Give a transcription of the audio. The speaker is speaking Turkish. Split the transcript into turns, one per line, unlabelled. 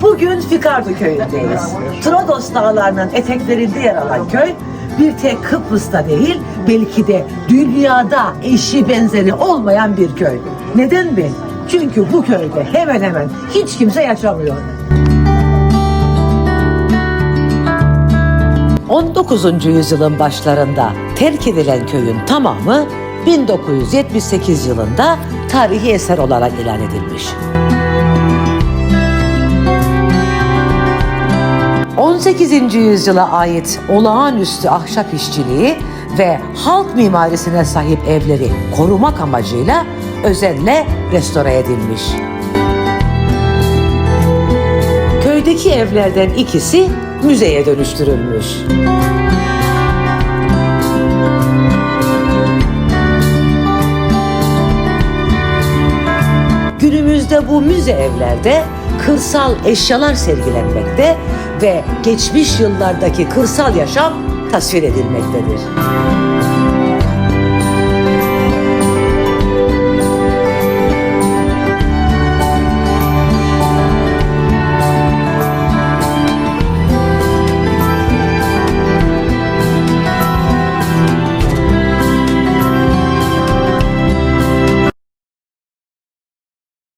Bugün Fikardo köyündeyiz. Trodos dağlarının eteklerinde yer alan köy bir tek Kıbrıs'ta değil belki de dünyada eşi benzeri olmayan bir köy. Neden mi? Çünkü bu köyde hemen hemen hiç kimse yaşamıyor. 19. yüzyılın başlarında terk edilen köyün tamamı 1978 yılında tarihi eser olarak ilan edilmiş. 18. yüzyıla ait olağanüstü ahşap işçiliği ve halk mimarisine sahip evleri korumak amacıyla özenle restore edilmiş. Köydeki evlerden ikisi müzeye dönüştürülmüş. Günümüzde bu müze evlerde kırsal eşyalar sergilenmekte ve geçmiş yıllardaki kırsal yaşam tasvir edilmektedir.